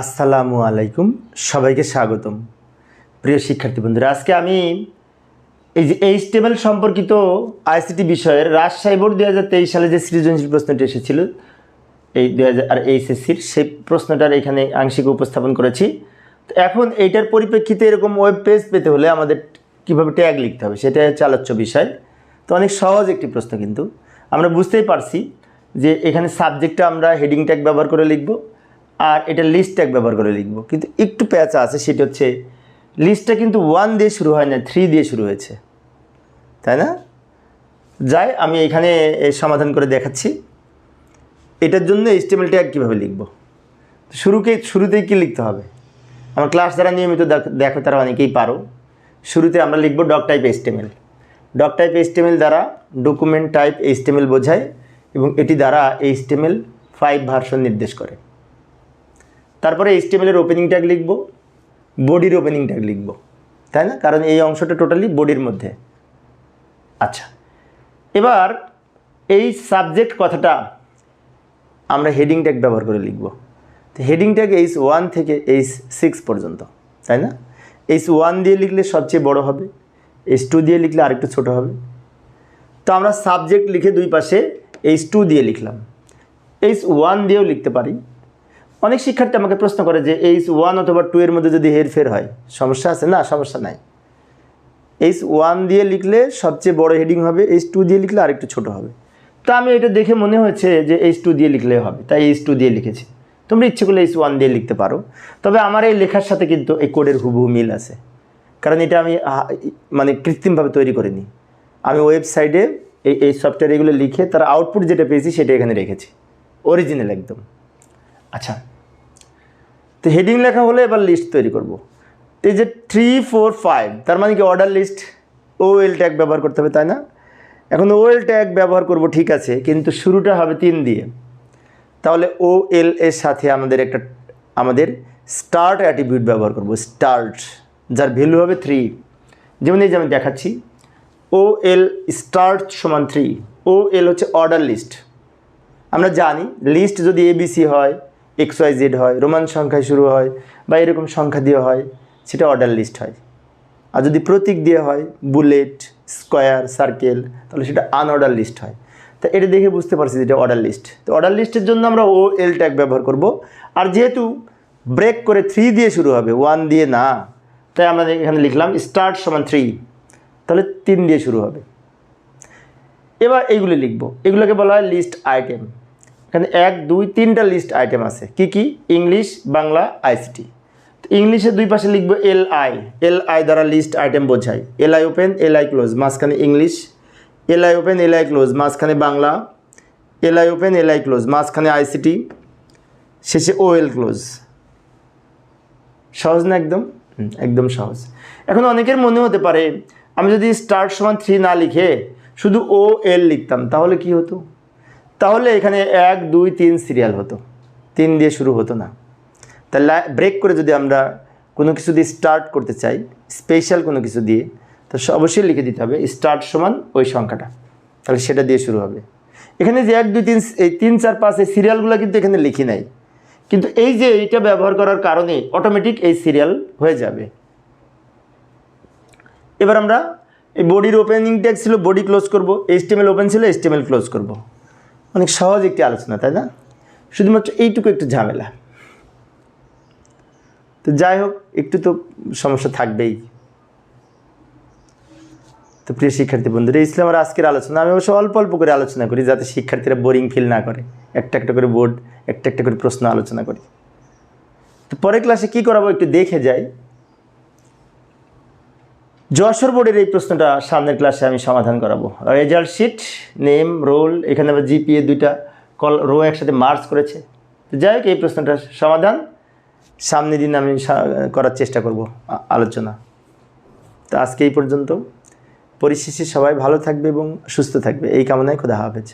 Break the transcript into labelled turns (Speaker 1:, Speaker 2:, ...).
Speaker 1: আসসালামু আলাইকুম, সবাইকে স্বাগতম। প্রিয় শিক্ষার্থী বন্ধুরা, আজকে আমি এই যে এইচ টেবল সম্পর্কিত আইসিটি বিষয়ের রাজশাহী বোর্ড দু হাজার তেইশ সালে যে সৃজনশীল প্রশ্নটি এসেছিল, এই দু হাজার আর এইচএসসির সেই প্রশ্নটার এখানে আংশিক উপস্থাপন করেছি। তো এখন এইটার পরিপ্রেক্ষিতে এরকম ওয়েব পেজ পেতে হলে আমাদের কীভাবে ট্যাগ লিখতে হবে সেটা হচ্ছে আলোচ্য বিষয়। তো অনেক সহজ একটি প্রশ্ন কিন্তু। আমরা বুঝতেই পারছি যে এখানে সাবজেক্টটা আমরা হেডিং ট্যাগ ব্যবহার করে লিখব। আর এটা লিস্ট ট্যাগ ব্যবহার করে লিখব। কিন্তু একটু প্যাচা আছে, সেটা হচ্ছে লিস্টটা কিন্তু ওয়ান দিয়ে শুরু হয় না থ্রি দিয়ে শুরু হয়েছে। তাই না? যাই, আমি এখানে সমাধান করে দেখাচ্ছি। এটার জন্য এইচটিএমএল ট্যাগ কীভাবে লিখব? শুরুকে, শুরুতেই কী লিখতে হবে? আমার ক্লাস যারা নিয়মিত দেখ- তারা অনেকেই পারো। শুরুতে আমরা লিখব doc type HTML doctype HTML দ্বারা ডকুমেন্ট টাইপ এইচটিএমএল বোঝায় এবং এটি দ্বারা এইচটিএমএল ফাইভ ভার্সন নির্দেশ করে। তারপরে এইচটিএমএলের ওপেনিং ট্যাগ লিখব বডির ওপেনিং ট্যাগ লিখব, তাই না? কারণ এই অংশটা টোটালি বডির মধ্যে। আচ্ছা এবার এই সাবজেক্ট কথাটা আমরা হেডিং ট্যাগ ব্যবহার করে লিখব। তো হেডিং ট্যাগ এইচ ওয়ান থেকে এইচ সিক্স পর্যন্ত, তাই না? এইচ ওয়ান দিয়ে লিখলে সবচেয়ে বড় হবে এইচ টু দিয়ে লিখলে আরেকটু ছোট হবে। তো আমরা সাবজেক্ট লিখে দুই পাশে এইচ টু দিয়ে লিখলাম। এইচ ওয়ান দিয়েও লিখতে পারি। অনেক শিক্ষার্থী আমাকে প্রশ্ন করে যে এইচ ওয়ান অথবা টু এর মধ্যে যদি হেরফের হয়, সমস্যা আছে? না, সমস্যা নাই। এইচ ওয়ান দিয়ে লিখলে সবচেয়ে বড় হেডিং হবে, এইচ টু দিয়ে লিখলে আরেকটু ছোট হবে। তা আমি এটা দেখে মনে হয়েছে যে এইচ টু দিয়ে লিখলে হবে, তাই এইচ টু দিয়ে লিখেছি। তোমরা ইচ্ছে করলে এইচ ওয়ান দিয়ে লিখতে পারো। তবে আমার এই লেখার সাথে কিন্তু এই কোডের হুবহু মিল আছে। কারণ এটা আমি মানে কৃত্রিমভাবে তৈরি করিনি। আমি ওয়েবসাইটে এই এই সফটওয়্যার এগুলো লিখে তার আউটপুট যেটা পেয়েছি সেটা এখানে রেখেছি। অরিজিনাল একদম। আচ্ছা। তো হেডিং লেখা হলে এবার লিস্ট তৈরি করব। তো এই যে থ্রি ফোর ফাইভ তার মানে কি order list O L tag ব্যবহার করতে হবে, তাই না? এখন ও এল ট্যাগ ব্যবহার করব, ঠিক আছে, কিন্তু শুরুটা হবে তিন দিয়ে। তাহলে ও এল এর সাথে আমাদের একটা, আমাদের স্টার্ট অ্যাটিবিউট ব্যবহার করব স্টার্ট যার ভ্যালু হবে থ্রি যেমন এই যে আমি দেখাচ্ছি ও এল স্টার্ট সমান থ্রি ও এল হচ্ছে অর্ডার লিস্ট আমরা জানি লিস্ট যদি এবিসি হয় এক্স ওয়াই জেড হয়, রোমান সংখ্যায় শুরু হয় বা এরকম সংখ্যা দিয়ে হয়, সেটা অর্ডার লিস্ট হয়। আর যদি প্রতীক দিয়ে হয় বুলেট স্কোয়ার সার্কেল তাহলে সেটা আনঅর্ডার লিস্ট হয়। তা এটা দেখে বুঝতে পারছি যে এটা অর্ডার লিস্ট তো অর্ডার লিস্টের জন্য আমরা ও এল ট্যাগ ব্যবহার করব। আর যেহেতু ব্রেক করে থ্রি দিয়ে শুরু হবে ওয়ান দিয়ে না, তাই আমরা এখানে লিখলাম স্টার্ট সমান থ্রি তাহলে তিন দিয়ে শুরু হবে। এবার এইগুলো লিখব। এগুলোকে বলা হয় লিস্ট আইটেম এখানে এক, দুই, তিনটা লিস্ট আইটেম আছে। কি কি? ইংলিশ বাংলা আইসিটি ইংলিশে দুই পাশে লিখব এল আই এল আই দ্বারা লিস্ট আইটেম বোঝায় L I open L I close মাঝখানে English L I open L I close মাঝখানে Bangla L I open L I close মাঝখানে আইসিটি শেষে ও এল ক্লোজ সহজ না একদম? একদম সহজ। এখন অনেকের মনে হতে পারে, আমি যদি স্টার্ট সমান থ্রি না লিখে শুধু ও এল লিখতাম, তাহলে কি হতো? তাহলে এখানে এক, দুই, তিন সিরিয়াল হতো। তিন দিয়ে শুরু হতো না। তাহলে ব্রেক করে যদি আমরা কোনো কিছু দিয়ে স্টার্ট করতে চাই স্পেশাল কোনো কিছু দিয়ে, তো অবশ্যই লিখে দিতে হবে স্টার্ট সমান ওই সংখ্যাটা। তাহলে সেটা দিয়ে শুরু হবে। এখানে যে এক, দুই, তিন, এই তিন, চার, পাঁচ, এই সিরিয়ালগুলো কিন্তু এখানে লিখি নাই। কিন্তু এই যে এইটা ব্যবহার করার কারণে অটোমেটিক এই সিরিয়াল হয়ে যাবে। এবার আমরা এই বডির ওপেনিং ট্যাগ ছিল বডি ক্লোজ করব এইচটিএমএল ওপেন ছিল এইচটিএমএল ক্লোজ করব। অনেক সহজ একটি আলোচনা, তাই না? শুধুমাত্র এইটুকু একটু ঝামেলা। তো যাই হোক, একটু তো সমস্যা থাকবেই। তো প্রিয় শিক্ষার্থী বন্ধুরা ছিল আমার আজকের আলোচনা। আমি অবশ্য অল্প অল্প করে আলোচনা করি যাতে শিক্ষার্থীরা বোরিং ফিল না করে। একটা একটা করে বোর্ড একটা একটা করে প্রশ্ন আলোচনা করি। তো পরের ক্লাসে কি করাবো একটু দেখে যাই। যশোর বোর্ডের এই প্রশ্নটা সামনের ক্লাসে আমি সমাধান করাবো। রেজাল্ট শিট নেম রোল এখানে আবার জিপিএ দুইটা কল রো একসাথে মার্চ করেছে। যাই হোক, এই প্রশ্নটার সমাধান সামনের দিন আমি করার চেষ্টা করব আলোচনা। তো আজকে এই পর্যন্ত। পরিশেষে সবাই ভালো থাকবে এবং সুস্থ থাকবে। এই কামনায় খোদা হাফেজ।